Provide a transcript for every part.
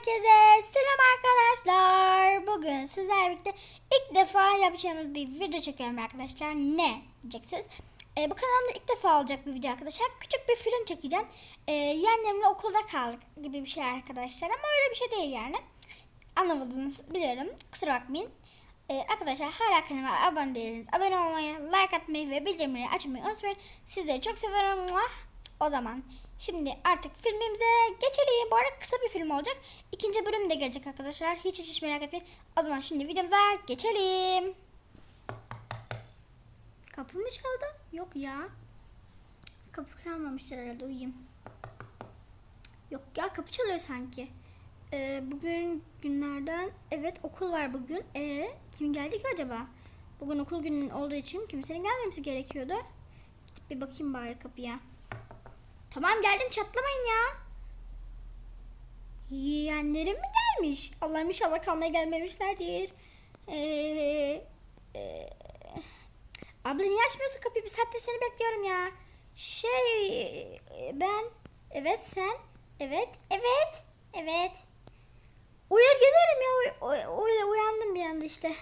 herkese selam arkadaşlar. Bugün sizlerle birlikte ilk defa yapacağımız bir video çekiyorum arkadaşlar. Ne diyeceksiniz? Ee, bu kanalımda ilk defa olacak bir video arkadaşlar. Küçük bir film çekeceğim. Ee, yeğenlerimle okulda kaldık gibi bir şey arkadaşlar. Ama öyle bir şey değil yani. Anlamadınız biliyorum. Kusura bakmayın. Ee, arkadaşlar hala kanalıma abone değilseniz abone olmayı, like atmayı ve bildirimleri açmayı unutmayın. Sizleri çok seviyorum. Muah. O zaman şimdi artık filmimize geçelim. Bu arada kısa bir film olacak. İkinci bölüm de gelecek arkadaşlar. Hiç hiç, hiç merak etmeyin. O zaman şimdi videomuza geçelim. Kapı mı çaldı? Yok ya. Kapı çalmamıştır herhalde uyuyayım. Yok ya kapı çalıyor sanki. Ee, bugün günlerden evet okul var bugün. Ee, kim geldi ki acaba? Bugün okul günün olduğu için kimsenin gelmemesi gerekiyordu. Gidip bir bakayım bari kapıya. Tamam geldim çatlamayın ya. Yeğenlerim mi gelmiş? Allah'ım inşallah kalmaya gelmemişlerdir. Ee, e, abla niye açmıyorsun kapıyı? Bir saattir seni bekliyorum ya. Şey ben evet sen evet evet evet. Uyur gezerim ya. Uy, uy, uy- uyandım bir anda işte.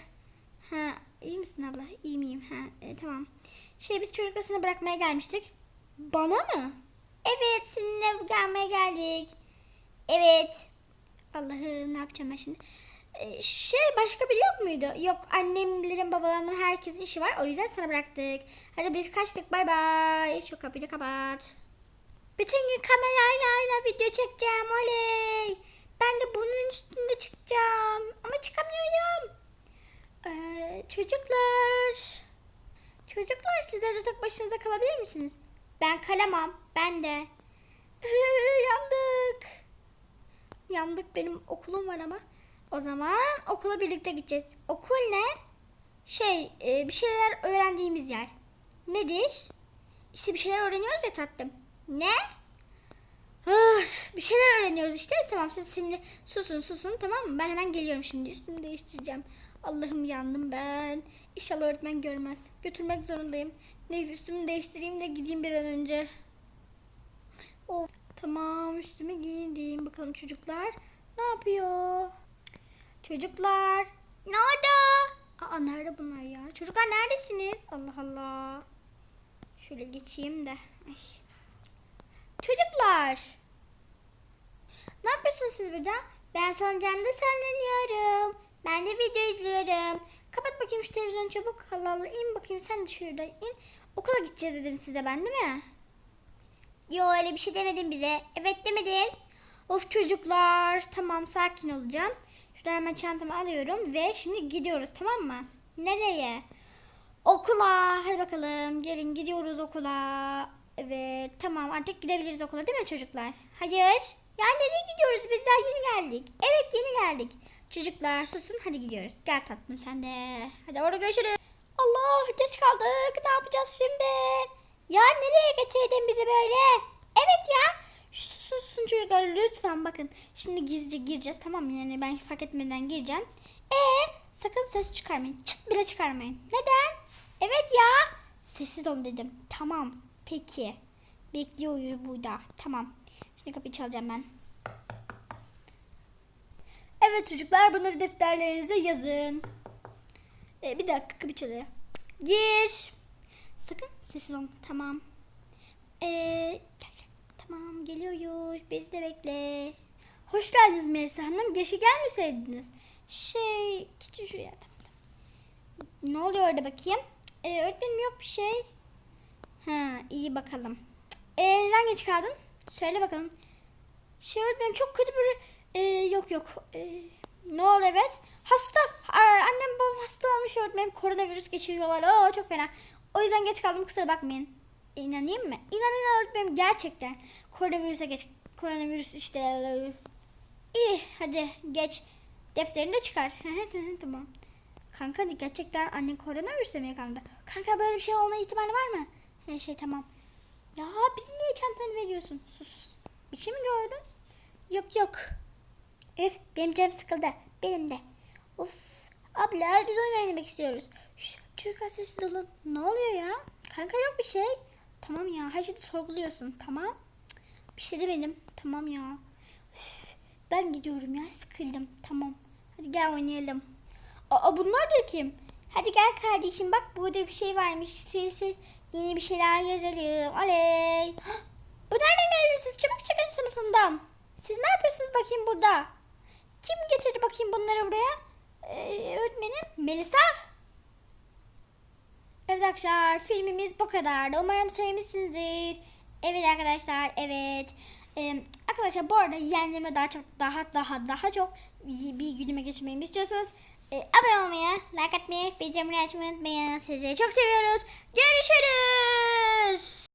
Ha iyi misin abla? İyi miyim? Ha e, tamam. Şey biz çocuk bırakmaya gelmiştik. Bana mı? Evet seninle gelmeye geldik. Evet. Allah'ım ne yapacağım ben şimdi? Ee, şey başka biri yok muydu? Yok annemlerin babalarımın herkesin işi var. O yüzden sana bıraktık. Hadi biz kaçtık bay bay. Şu kapıyı da kapat. Bütün gün kamerayla hala video çekeceğim. Oley. Ben de bunun üstünde çıkacağım. Ama çıkamıyorum. Ee, çocuklar. Çocuklar sizler de tek başınıza kalabilir misiniz? Ben kalamam. Ben de. Yandık. Yandık benim okulum var ama. O zaman okula birlikte gideceğiz. Okul ne? Şey e, bir şeyler öğrendiğimiz yer. Nedir? İşte bir şeyler öğreniyoruz ya tatlım. Ne? Öf, bir şeyler öğreniyoruz işte. Tamam siz şimdi susun susun tamam mı? Ben hemen geliyorum şimdi. Üstümü değiştireceğim. Allah'ım yandım ben. İnşallah öğretmen görmez. Götürmek zorundayım. Neyse üstümü değiştireyim de gideyim bir an önce. Oh, tamam üstümü giydim. Bakalım çocuklar ne yapıyor? Çocuklar nerede? Aa nerede bunlar ya? Çocuklar neredesiniz? Allah Allah. Şöyle geçeyim de. Ay. Çocuklar. Ne yapıyorsunuz siz burada? Ben salıncağında sallanıyorum. Ben de video izliyorum. Kapat bakayım şu televizyonu çabuk. Allah Allah in bakayım sen de şurada in. Okula gideceğiz dedim size ben değil mi? Yo öyle bir şey demedin bize. Evet demedin. Of çocuklar. Tamam sakin olacağım. Şurada hemen çantamı alıyorum ve şimdi gidiyoruz tamam mı? Nereye? Okula. Hadi bakalım. Gelin gidiyoruz okula. Evet tamam artık gidebiliriz okula değil mi çocuklar? Hayır. Ya nereye gidiyoruz? Biz daha yeni geldik. Evet yeni geldik. Çocuklar susun hadi gidiyoruz. Gel tatlım sen de. Hadi orada görüşürüz. Allah geç kaldık. Ne yapacağız şimdi? Ya nereye getirdin bizi böyle? Evet ya. Susun çocuklar lütfen bakın. Şimdi gizlice gireceğiz tamam mı? Yani ben fark etmeden gireceğim. E sakın ses çıkarmayın. Çıt bile çıkarmayın. Neden? Evet ya. Sessiz olun dedim. Tamam. Peki. Bekliyoruz burada. Tamam. Şimdi kapıyı çalacağım ben. Evet çocuklar bunları defterlerinize yazın. Ee, bir dakika kapı çalıyor. Gir. Sakın sessiz olun. Tamam. Ee, gel. Tamam geliyoruz. Bizi de bekle. Hoş geldiniz Melisa Hanım. Geçe gelmeseydiniz. Şey, geçin şuraya. Tamam, tamam. Ne oluyor orada bakayım? Ee, öğretmenim yok bir şey. Ha, iyi bakalım. Ee, neden geç? Söyle bakalım. Şey öğretmenim çok kötü bir... Ee, yok yok. Ee, ne oldu evet? Hasta. Aa, annem babam hasta olmuş öğretmenim. Koronavirüs geçiriyorlar. Oo, çok fena. O yüzden geç kaldım kusura bakmayın. E, inanayım mı? İnan inan öğretmenim gerçekten. Koronavirüse geç. Koronavirüs işte. İyi hadi geç. Defterini de çıkar. tamam. Kanka gerçekten annen koronavirüse mi yakalandı? Kanka böyle bir şey olma ihtimali var mı? Her şey tamam. Ya bizi niye çantanı veriyorsun? Sus. Bir şey mi gördün? Yok yok. Öf benim canım sıkıldı. Benim de. Of. Abla biz oyun oynamak istiyoruz. Şş, çocuklar sessiz olun. Ne oluyor ya? Kanka yok bir şey. Tamam ya her şeyi sorguluyorsun. Tamam. Bir şey demedim. Tamam ya. Üf, Ben gidiyorum ya sıkıldım. Tamam. Hadi gel oynayalım. Aa bunlar da kim? Hadi gel kardeşim bak burada bir şey varmış. Sil. Yeni bir şeyler yazalım. Oley. Bu nereden geldi siz? Çabuk çıkın sınıfımdan. Siz ne yapıyorsunuz bakayım burada? Kim getirdi bakayım bunları buraya? Ee, öğretmenim Melisa. Evet arkadaşlar filmimiz bu kadardı. Umarım sevmişsinizdir. Evet arkadaşlar evet. Ee, arkadaşlar bu arada yeğenlerimle daha çok daha daha daha çok bir günüme geçirmeyi istiyorsanız e, abone olmayı, like atmayı, bildirimleri açmayı unutmayın. Sizi çok seviyoruz. Görüşürüz.